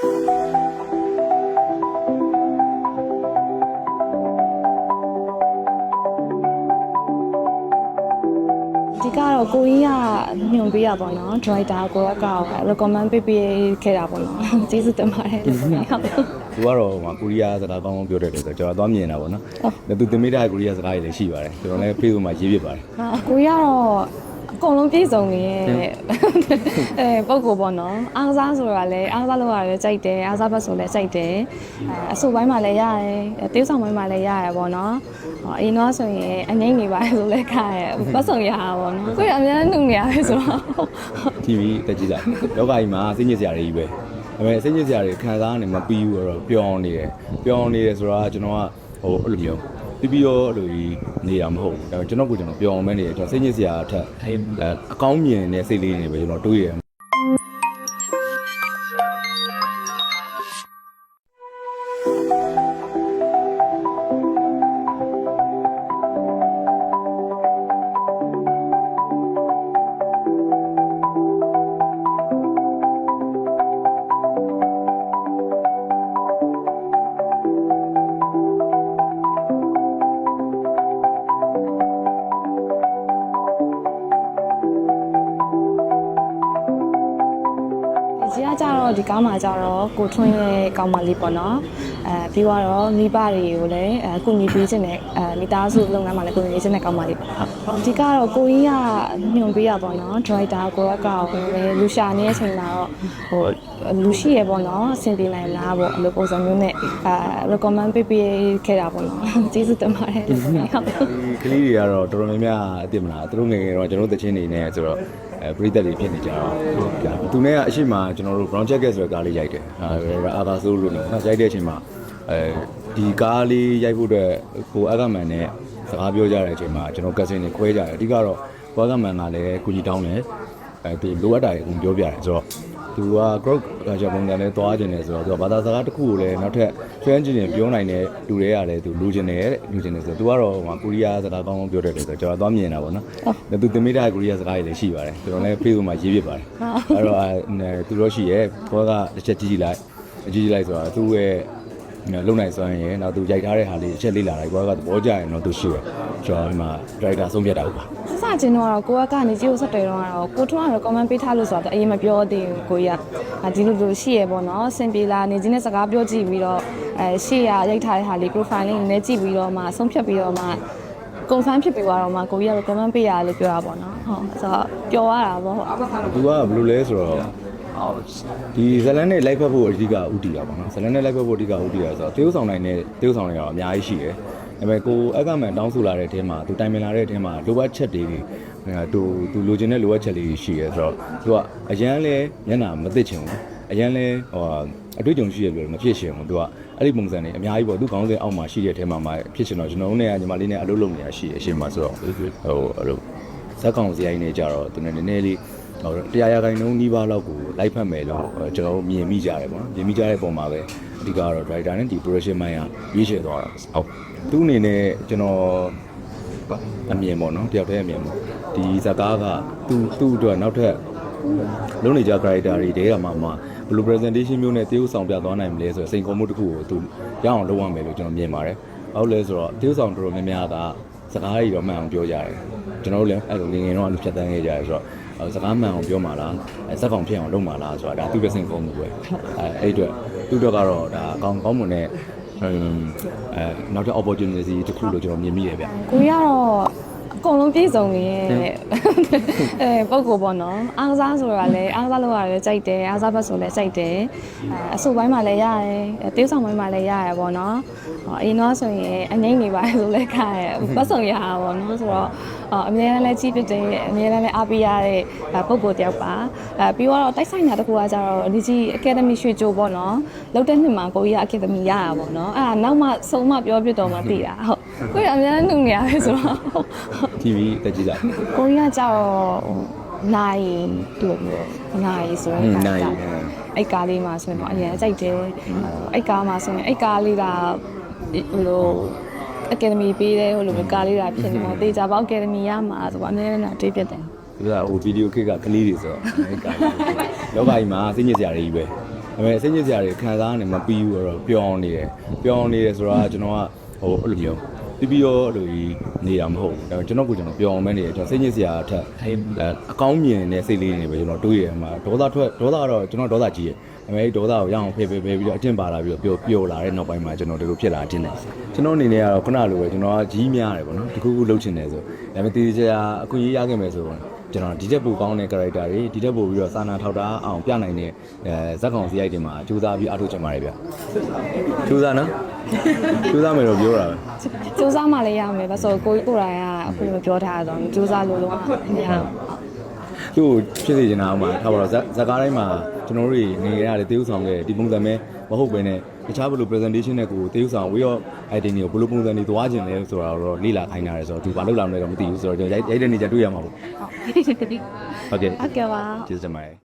ဒီကတော့ကိုကြီးကညွန်ပေးရပါတော့ driver ကိုကကော recommend ပေးပေးခဲ့တာပေါ့နော်ကျေးဇူးတင်ပါတယ်ဟုတ်သူကတော့ဟိုမှာကိုရီးယားစကားကောင်းကောင်းပြောတယ်လို့ဆိုတော့ကျွန်တော်သွားမြင်တာပေါ့နော်။ဒါသူသင်မိတဲ့ကိုရီးယားစကားတွေလည်းရှိပါတယ်။ကျွန်တော်လည်း Facebook မှာရေးပြပါတယ်ဟာကိုကြီးကတော့ အကုန်လုံးပြည့်စုံနေရဲ့အဲပုံကိုပေါ့နော်အားကစားဆိုတာလည်းအားကစားလုပ်ရတယ်ကြိုက်တယ်အားကစားဘက်ဆိုလည်းကြိုက်တယ်အဲအဆိုပိုင်းမှာလည်းရတယ်တေးဆောင်ပိုင်းမှာလည်းရရပေါ့နော်ဟောအရင်တော့ဆိုရင်အငိမ့်နေပါဆိုလည်းခါရပတ်စုံရတာပေါ့နော်ကိုကြီးအများကြီးနှုတ်နေရတယ်ဆိုတော့။ TV တက်ကြည့်လိုက်။လောကကြီးမှာစိတ်ညစ်စရာတွေကြီးပဲ။ဒါပေမဲ့စိတ်ညစ်စရာတွေခံစားနေမပြီးဘူးတော့ပျော်အောင်နေတယ်။ပျော်အောင်နေတယ်ဆိုတော့ကျွန်တော်ကဟိုအဲ့လိုမျိုး ပြီးပြီးတော့အဲ့လိုကြီးနေတာမဟုတ်ဘူး။ဒါပေမဲ့ကျွန်တော်ကိုကျွန်တော်ပျော်အောင်မဲနေတယ်ကျွန်တော်စိတ်ညစ်စရာအထက်အဲအကောင်းမြင်တဲ့စိတ်လေးတွေပဲကျွန်တော်တွေးရ တယ်ဒီကြီးကကြတော့ဒီကားမှာကြတော့ကိုထွန်းရဲ့ကောင်းမလေးပေါ့နော်အဲပြီးတော့မိဘတွေကိုလည်းအဲကုညီပေးခြင်းနဲ့အဲမိသားစုလုပ်ငန်းမှာလည်းကုညီပေးခြင်းနဲ့ကောင်းမလေးပေါ့ဟုတ်ဒီကတော့ကိုကြီးကညွန်ပေးရပေါ့နော် driver ကိုကကောက်လည်းလူရှာနေတဲ့အချိန်မှာတော့ဟိုလူရှိရပေါ့နော်အဆင်ပြေနိုင်လားပေါ့အဲ့လိုပုံစံမျိုးနဲ့အဲ recommend ပေးပေးခဲ့တာပေါ့နော်ကျေးဇူးတင်ပါတယ်ဟုတ်ဒီကလေးတွေကတော့တော်တော်များများအသိမလားသူတို့ငယ်ငယ်တော့ကျွန်တော်တို့တချင်းနေနေဆိုတော့အဲပရိသတ်တွေဖြစ်နေကြတော့သူနဲ့ကအရှိမကျွန်တော်တို့ brown jacket ဆိုတဲ့ကားလေးရိုက်တယ်အာအာသာဆိုးလို့နေနော်ရိုက်တဲ့အချိန်မှာအဲဒီကားလေးရိုက်ဖို့အတွက်ကိုအကမန်နဲ့စကားပြောကြတဲ့အချိန်မှာကျွန်တော်ကက်စင်တွေခွဲကြတယ်အဓိကတော့ကိုအကမန်ကလည်းကုကြီးတောင်းတယ်အဲသူလိုအပ်တာတွေအကုန်ပြောပြတယ်ဆိုတော့ သူက group ကကြပုံစံနဲ့သွားခြင်းတယ်ဆိုတော့သူကဘာသာစကားတစ်ခုကိုလည်းနောက်ထပ်ကျွမ်းကျင်ကျင်ပြောနိုင်တဲ့လူတွေကလည်းသူလူကျင်တယ်တဲ့လူကျင်တယ်ဆိုတော့သူကတော့ဟိုမှာကိုရီးယားစကားကောင်းကောင်းပြောတယ်လို့ဆိုတော့ကျွန်တော်သွားမြင်တာပေါ့နော်။ဒါသူသင်မိတဲ့ကိုရီးယားစကားတွေလည်းရှိပါတယ်။ကျွန်တော်လည်း Facebook မှာရေးပြပါတယ်။အဲ့တော့အဲသူတို့ရှိရဲ့ဘောကတစ်ချက်ကြည့်ကြည့်လိုက်ကြည့်ကြည့်လိုက်ဆိုတော့သူ့ရဲ့ လုံနိုင်စွမ်းရယ်နောက်သူရိုက်ထားတဲ့ဟာလေးတစ်ချက်လေးလာလိုက်ဘောကသဘောကျရင်တော့သူရှိတယ်။ကျွန်တော်ဒီမှာ driver ဆုံးဖြတ်တာဟုတ်ပါစစချင်းတော့ကိုကကနေကြည့်လို့ဆက်တယ်တော့ကတော့ကိုထွန်းကတော့ comment ပေးထားလို့ဆိုတော့အရင်မပြောသေးဘူးကိုကြီးကဒီလိုလိုရှိရပေါ့နော်စင်ပြေလာနေချင်းနဲ့စကားပြောကြည့်ပြီးတော့အဲရှေ့ရရိုက်ထားတဲ့ဟာလေး profile လေးနည်းကြည့်ပြီးတော့မှဆုံးဖြတ်ပြီးတော့မှ confirm ဖြစ်ပြီးတော့မှကိုကြီးက comment ပေးရတယ်လို့ပြောတာပေါ့နော်ဟုတ်ဆိုတော့ပျော်ရတာပေါ့ဟုတ်သူကဘယ်လိုလဲဆိုတော့ ဒီဇလန်နဲ့လိုက်ဖက်ဖို့အဓိကဥတီတာပေါ့နော်ဇလန်နဲ့လိုက်ဖက်ဖို့အဓိကဥတီတာဆိုတော့တေးဥဆောင်နိုင်တဲ့တေးဥဆောင်တွေကတော့အများကြီးရှိတယ်ဒါပေမဲ့ကိုအကမန်တောင်းဆိုလာတဲ့အထဲမှာသူတိုင်ပင်လာတဲ့အထဲမှာလိုအပ်ချက်တွေသူသူလိုချင်တဲ့လိုအပ်ချက်လေးရှိရဲဆိုတော့သူကအရန်လဲမျက်နှာမသိချင်ဘူးအရန်လဲဟိုအတွေ့အကြုံရှိရပြောလို့မဖြစ်ရှင်ဘူးသူကအဲ့ဒီပုံစံတွေအများကြီးပေါ့သူခေါင်းစဉ်အောက်မှာရှိတဲ့အထဲမှာမှဖြစ်ရှင်တော့ကျွန်တော်တို့နဲ့ညီမလေးနဲ့အလုပ်လုပ်နေတာရှိရအရှင်မှာဆိုတော့ဟိုအဲ့လိုဇက်ကောင်စရိုင်းနေကြတော့သူနဲ့နည်းနည်းလေးဟို တရားရခိုင်နှုန်းနီးပါးလောက်ကိုလိုက်ဖက်မယ်လို့ကျွန်တော်မြင်မိကြတယ်ပေါ့နော်မြင်မိကြတဲ့ပုံမှာပဲအဓိကတော့ driver နဲ့ဒီ production မိုင်းကရွေးချယ်သွားတာဟုတ်သူ့အနေနဲ့ကျွန်တော်အမြင်ပေါ့နော်တယောက်တည်းအမြင်ပေါ့ဒီဇာကားကသူ့သူ့အတွက်နောက်ထပ်လုံးနေကြ character တွေတဲတာမှမှဘယ်လို presentation မျိုးနဲ့တရုပ်ဆောင်ပြသွားနိုင်မလဲဆိုတော့စိန်ခေါ်မှုတစ်ခုကိုသူရအောင်လုပ်ရမယ်လို့ကျွန်တော်မြင်ပါတယ်ဟုတ်လဲဆိုတော့တရုပ်ဆောင်တော်တော်များများက စကားတွေတော့မှန်အောင်ပြောကြတယ်ကျွန်တော်တို့လည်းအဲ့လိုငငယ်တော့အဲ့လိုဖြတ်တန်းခဲ့ကြတယ်ဆိုတော့စကားမှန်အောင်ပြောမှာလားဇက်ကောင်ဖြစ်အောင်လုပ်မှာလားဆိုတာဒါသူပဲစိတ်ကောင်းမှုပဲအဲအဲ့အတွက်သူ့အတွက်ကတော့ဒါကောင်းကောင်းမွန်တဲ့အဲနောက်တဲ့ opportunity တစ်ခုလို့ကျွန်တော်မြင်မိရဗျကိုကြီးကတော့ အကုန်လုံးပြည့်စုံနေရဲ့အဲပုံကိုပေါ့နော်အားကစားဆိုတာလည်းအားကစားလုပ်ရတယ်ကြိုက်တယ်အားကစားဘက်ဆိုလည်းကြိုက်တယ်အဲအဆိုပိုင်းမှာလည်းရတယ်တေးဆောင်ပိုင်းမှာလည်းရရပေါ့နော်ဟောအရင်တော့ဆိုရင်အငိမ့်နေပါဆိုလည်းခါရပတ်စုံရတာပေါ့နော်ဆိုတော့အမြဲတမ်းလည်းကြည့်ပြတယ်အမြဲတမ်းလည်းအားပေးရတဲ့ပုံကိုတယောက်ပါအဲပြီးတော့တိုက်ဆိုင်တာတစ်ခုကကြတော့ဒီကြီး Academy ရွှေကြိုပေါ့နော်လောက်တဲ့နှစ်မှာကိုကြီးက Academy ရတာပေါ့နော်အဲ့ဒါနောက်မှဆုံးမပြောပြတော့မှသိတာဟုတ် ကိုကြီးအများကြီးနှုတ်နေရတယ်ဆိုတော့ TV တက်ကြည့်လိုက်ကိုရီးယားကျတော့ဟိုနိုင်တူလို့နိုင်ဆိုရင်နိုင်အဲ့ကားလေးမှာဆိုရင်တော့အရင်အကြိုက်တယ်အဲ့ကားမှာဆိုရင်အဲ့ကားလေးကဟိုလိုအကယ်ဒမီပေးတယ်ဟိုလိုမျိုးကားလေးတာဖြစ်နေတော့တေချာပေါက်အကယ်ဒမီရမှာဆိုတော့အများနဲ့တွေးပြတယ်သူကဟိုဗီဒီယိုခစ်ကကလေးတွေဆိုတော့အဲ့ကလောကကြီးမှာစိတ်ညစ်စရာတွေကြီးပဲဒါပေဒါပေမဲ့စိတ်ညစ်စရာတွေခံစားနေမပြီးဘူးတော့ပျော်အောင်နေတယ်ပျော်အောင်နေတယ်ဆိုတော့ကျွန်တော်ကဟိုအဲ့လိုမျိုး ပြီးပြီးတော့လိုကြီးနေတာမဟုတ်ဘူးဒါပေမဲ့ကျွန်တော်ကိုကျွန်တော်ပျော်အောင်ပဲနေတယ်ကျွန်တော်စိတ်ညစ်စရာအထက်အဲအကောင်းမြင်တဲ့စိတ်လေးတွေပဲကျွန်တော်တွေးရမှာဒေါသထွက်ဒေါသတော့ကျွန်တော်ဒေါသကြီးရအမေဒေါသကိုရအောင်ဖေးဖေးဖေးပြီးတော့အကျင့်ပါလာပြီးတော့ပျော်ပျော်လာတဲ့နောက်ပိုင်းမှာကျွန်တော်ဒီလိုဖြစ်လာခြင်းတယ်ကျွန်တော်အနေနဲ့ကတော့ခုနလိုပဲကျွန်တော်ကကြီးများတယ်ပေါ့နော်တခုခုလုပ်ချင်တယ်ဆိုဒါပေမဲ့တည်ကြအခွင့်အရေးရခဲ့မယ်ဆိုတော့ကျွန်တော်ဒီတက်ပိုကောင်းတဲ့ character တွေဒီတက်ပိုပြီးတော့စာနာထောက်တာအောင်ပြနိုင်တဲ့အဲဇက်ကောင်စီရိုက်တွေမှာကြိုးစားပြီးအားထုတ်ချင်ပါတယ်ဗျကြိုးစားနော် ကြိုးစားမယ်တော့ပြောတာပဲစူးစမ်းမှလည်းရမယ်ဘာလို့ကိုကြီးကိုယ်တိုင်ကအခုလိုပြောထားတာဆိုစူးစမ်းလို့တော့မရဘူးသူ့ကိုဖြစ်စေချင်တာအောင်မှာထားပါတော့ဇက်ဇက်ကားတိုင်းမှာကျွန်တော်တို့တွေနေရတဲ့တေးဥဆောင်တဲ့ဒီပုံစံပဲမဟုတ်ပဲနဲ့တခြားဘယ်လို presentation နဲ့ကိုတေးဥဆောင် way of editing ကိုဘယ်လိုပုံစံတွေသွားခြင်းလဲဆိုတာတော့လေ့လာခိုင်းတာရဲဆိုတော့သူဘာလုပ်လာမလဲတော့မသိဘူးဆိုတော့ကျွန်တော်ရိုက်ရိုက်တဲ့နေကြတွေ့ရမှာပေါ့ဟုတ်ကဲ့ဟုတ်ကဲ့ပါကျေးဇူးတင်ပါတယ်